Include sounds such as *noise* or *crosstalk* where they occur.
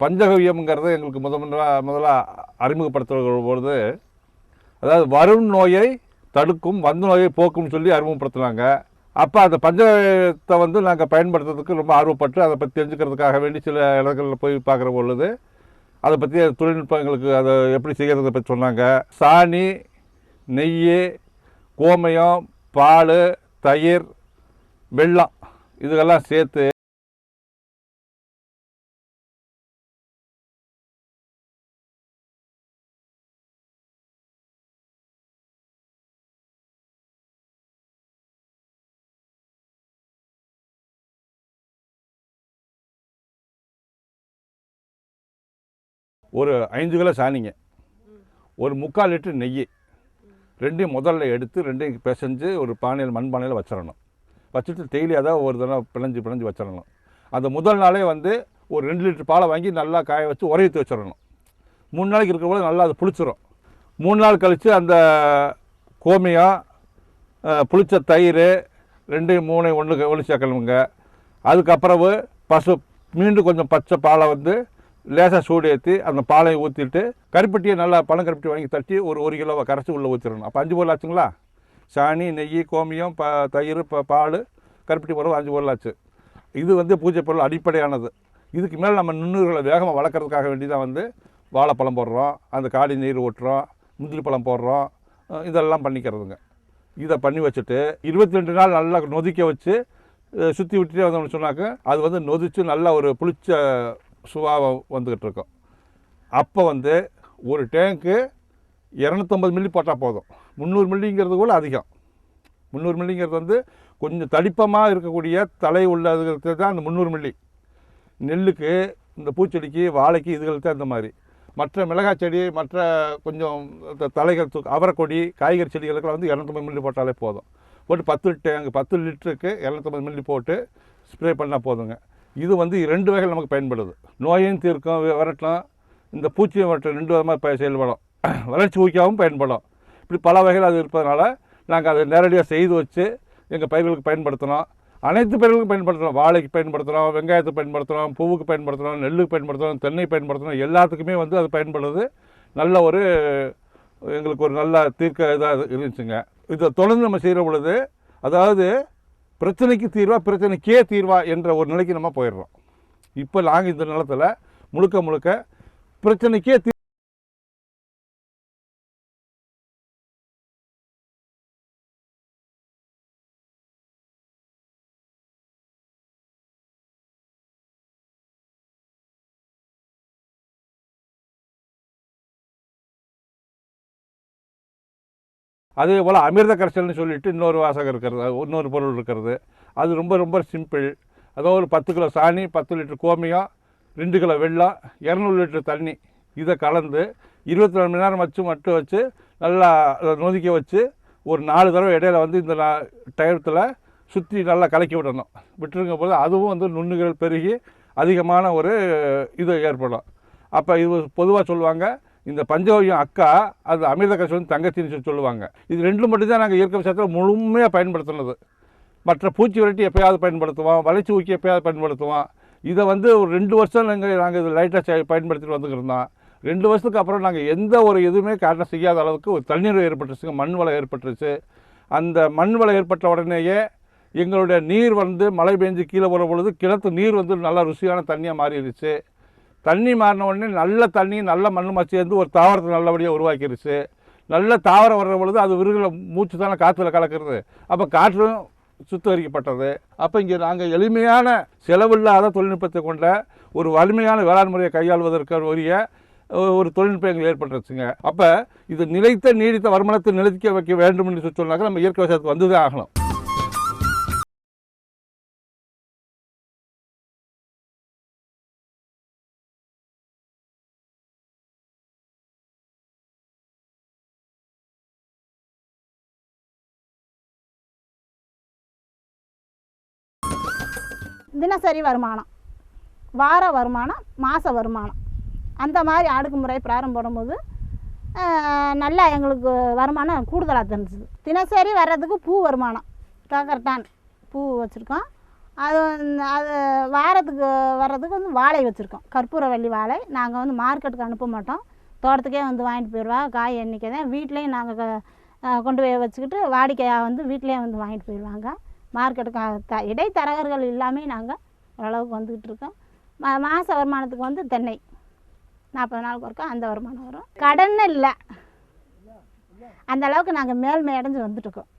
பஞ்சகவியம்ங்கிறத எங்களுக்கு முத முதல்ல முதல்ல அறிமுகப்படுத்துகிற பொழுது அதாவது வரும் நோயை தடுக்கும் வந்த நோயை போக்கும்னு சொல்லி அறிமுகப்படுத்தினாங்க. அப்போ அந்த பஞ்சகத்தை வந்து நாங்கள் பயன்படுத்துறதுக்கு ரொம்ப ஆர்வப்பட்டு அதை பற்றி தெரிஞ்சுக்கிறதுக்காக வேண்டி சில இடங்களில் போய் பார்க்குற பொழுது அதை பற்றி தொழில்நுட்பங்களுக்கு அதை எப்படி செய்கிறத பற்றி சொன்னாங்க. சாணி நெய் கோமயம் பால் தயிர் வெல்லம் இதுகெல்லாம் சேர்த்து ஒரு ஐந்து கிலோ சாணிங்க. ஒரு முக்கால் லிட்டர் நெய் ரெண்டையும் முதல்ல எடுத்து ரெண்டையும் பிசைஞ்சு ஒரு பானையில் மண் பானையில் வச்சிடணும். வச்சுட்டு டெய்லியாக தான் ஒரு தடவை பிணைஞ்சு பிணைஞ்சு வச்சிடணும். அந்த முதல் நாளே வந்து ஒரு ரெண்டு லிட்டர் பாலை வாங்கி நல்லா காய வச்சு உரையத்து வச்சிடணும். மூணு நாளைக்கு இருக்கிற போது நல்லா அது புளிச்சிடும் மூணு நாள் கழித்து அந்த கோமியம் புளிச்ச தயிர் ரெண்டையும் மூணையும் ஒன்று ஒன்று சேர்க்கணுங்க. அதுக்கப்புறவு பசு மீண்டும் கொஞ்சம் பச்சை பாலை வந்து லேசாக சூடு ஏற்றி அந்த பாலையை ஊற்றிட்டு கருப்பட்டியை நல்லா பழம் கருப்பட்டி வாங்கி தட்டி ஒரு ஒரு கிலோவை கரைச்சி உள்ளே ஊற்றிடணும் அப்போ அஞ்சு பொருள் ஆச்சுங்களா? சாணி நெய் கோமியம் ப தயிர் ப பால் கருப்பட்டி பொருள் அஞ்சு பொருள் ஆச்சு. இது வந்து பூஜை பொருள் அடிப்படையானது. இதுக்கு மேலே நம்ம நுண்ணுகளை வேகமாக வளர்க்குறதுக்காக வேண்டி தான் வந்து வாழைப்பழம் போடுறோம் அந்த காடி நீர் ஓட்டுறோம் முந்திரி பழம் போடுறோம் இதெல்லாம் பண்ணிக்கிறதுங்க. இதை பண்ணி வச்சுட்டு இருபத்தி ரெண்டு நாள் நல்லா நொதிக்க வச்சு சுற்றி விட்டுட்டே வந்தோம்னு சொன்னாக்க அது வந்து நொதிச்சு நல்லா ஒரு புளிச்ச சுவாவை வந்துக்கிட்டு இருக்கோம் அப்போ வந்து ஒரு டேங்க்கு இரநூத்தம்பது மில்லி போட்டால் போதும். முந்நூறு மில்லிங்கிறது கூட அதிகம். முந்நூறு மில்லிங்கிறது வந்து கொஞ்சம் தடிப்பமாக இருக்கக்கூடிய தலை உள்ளதுங்கிறது தான் அந்த முந்நூறு மில்லி. நெல்லுக்கு இந்த பூச்செடிக்கு வாழைக்கு இதுகளுக்கு தான் இந்த மாதிரி. மற்ற மிளகாய் செடி மற்ற கொஞ்சம் த- தலைகள் தூக்கு அவரைக்கொடி காய்கறி செடிகளுக்கெல்லாம் வந்து இரநூத்தம்பது மில்லி போட்டாலே போதும். போட்டு பத்து டேங்க் பத்து லிட்டருக்கு இரநூத்தம்பது மில்லி போட்டு ஸ்ப்ரே பண்ணால் போதுங்க. இது வந்து ரெண்டு வகையில் நமக்கு பயன்படுது. நோயும் தீர்க்கும் வி- இந்த பூச்சியும் வரட்டும் ரெண்டு விதமாக ப செயல்படும். *clears throat* வளர்ச்சி ஊக்கியாகவும் பயன்படும். இப்படி பல வகையில் அது இருப்பதனால நாங்கள் அதை நேரடியாக செய்து வச்சு எங்கள் பயிர்களுக்கு பயன்படுத்தினோம் அனைத்து பயிர்களுக்கும் பயன்படுத்துகிறோம் வாழைக்கு பயன்படுத்துகிறோம் வெங்காயத்துக்கு பயன்படுத்துகிறோம் பூவுக்கு பயன்படுத்துகிறோம் நெல்லுக்கு பயன்படுத்துகிறோம் தென்னை பயன்படுத்துகிறோம் எல்லாத்துக்குமே வந்து அது பயன்படுது. நல்ல ஒரு எங்களுக்கு ஒரு நல்ல தீர்க்க இதாக இருந்துச்சுங்க. இதை தொடர்ந்து நம்ம செய்கிற பொழுது அதாவது பிரச்சனைக்கு தீர்வா பிரச்சனைக்கே தீர்வா என்ற ஒரு நிலைக்கு நம்ம போயிடுறோம். இப்போ நாங்கள் இந்த நிலத்தில் முழுக்க முழுக்க பிரச்சனைக்கே அதே போல் அமிர்த கரைசல்னு சொல்லிட்டு இன்னொரு வாசகம் இருக்கிறது இன்னொரு பொருள் இருக்கிறது. அது ரொம்ப ரொம்ப சிம்பிள் அதாவது ஒரு பத்து கிலோ சாணி பத்து லிட்டர் கோமியம் ரெண்டு கிலோ வெள்ளம் இரநூறு லிட்டர் தண்ணி. இதை கலந்து இருபத்தி நாலு மணி நேரம் வச்சு மட்டும் வச்சு நல்லா அதை நொதிக்க வச்சு ஒரு நாலு தடவை இடையில வந்து இந்த டயத்தில் சுற்றி நல்லா கலக்கி விடணும். விட்டுருங்க போது அதுவும் வந்து நுண்ணுகள் பெருகி அதிகமான ஒரு இது ஏற்படும். அப்போ இது பொதுவாக சொல்லுவாங்க இந்த பஞ்சகவியம் அக்கா அது அமிர்த கட்சி வந்து தங்கச்சின்னு சொல்லி சொல்லுவாங்க. இது ரெண்டு மட்டும்தான் நாங்கள் இயற்கை விஷயத்தில் முழுமையாக பயன்படுத்தினது. மற்ற பூச்சி விரட்டி எப்பயாவது பயன்படுத்துவோம் வளைச்சி ஊக்கி எப்பயாவது பயன்படுத்துவோம். இதை வந்து ஒரு ரெண்டு வருஷம் நாங்கள் நாங்கள் இது லைட்டாக பயன்படுத்திட்டு வந்துக்கிருந்தோம் ரெண்டு வருஷத்துக்கு அப்புறம் நாங்கள் எந்த ஒரு இதுவுமே காரணம் செய்யாத அளவுக்கு ஒரு தண்ணீர் ஏற்பட்டுருச்சுங்க மண் வளம் ஏற்பட்டுருச்சு. அந்த மண் வளம் ஏற்பட்ட உடனேயே எங்களுடைய நீர் வந்து மழை பெஞ்சு கீழே வரும் பொழுது கிணத்து நீர் வந்து நல்லா ருசியான தண்ணியாக மாறிடுச்சு தண்ணி மாறின உடனே நல்ல தண்ணி நல்ல மண்ணுமா சேர்ந்து ஒரு தாவரத்தை நல்லபடியாக உருவாக்கிடுச்சு நல்ல தாவரம் வர்ற பொழுது அது விருகில் மூச்சு தானே காற்றுல கலக்கிறது. அப்போ காற்றும் சுத்திகரிக்கப்பட்டது. அப்போ இங்கே நாங்கள் எளிமையான செலவில்லாத தொழில்நுட்பத்தை கொண்ட ஒரு வலிமையான வேளாண் முறையை கையாள்வதற்கு உரிய ஒரு தொழில்நுட்பம் எங்களுக்கு ஏற்பட்டுருச்சுங்க. அப்போ இது நிலைத்த நீடித்த வருமானத்தை நிலைக்க வைக்க வேண்டும் என்று சொன்னாக்க நம்ம இயற்கை விவசாயத்துக்கு வந்துதான் ஆகணும். தினசரி வருமானம் வார வருமானம் மாத வருமானம். அந்த மாதிரி அடுக்குமுறை பிராரம் போடும்போது நல்லா எங்களுக்கு வருமானம் கூடுதலாக தெரிஞ்சுது. தினசரி வர்றதுக்கு பூ வருமானம். கரெக்டான் பூ வச்சுருக்கோம். அது வந்து- அது வாரத்துக்கு வர்றதுக்கு வந்து வாழை வச்சுருக்கோம். கற்பூரவள்ளி வாழை. நாங்கள் வந்து மார்க்கெட்டுக்கு அனுப்ப மாட்டோம். தோட்டத்துக்கே வந்து வாங்கிட்டு போயிடுவா. காய் எண்ணிக்கை தான் வீட்லேயும் நாங்கள் கொண்டு போய் வச்சுக்கிட்டு வாடிக்கையாக வந்து வீட்டிலேயே வந்து வாங்கிட்டு போயிடுவாங்க. மார்க்கெட்டுக்கு த இடைத்தரகர்கள் இல்லாமல் நாங்கள் ஓரளவுக்கு வந்துக்கிட்டு இருக்கோம். மா மாத வருமானத்துக்கு வந்து தென்னை நாற்பது நாளுக்கு ஒருக்கா அந்த வருமானம் வரும். கடன் இல்லை. அந்த அளவுக்கு நாங்கள் மேல்மை அடைஞ்சு வந்துட்டுருக்கோம்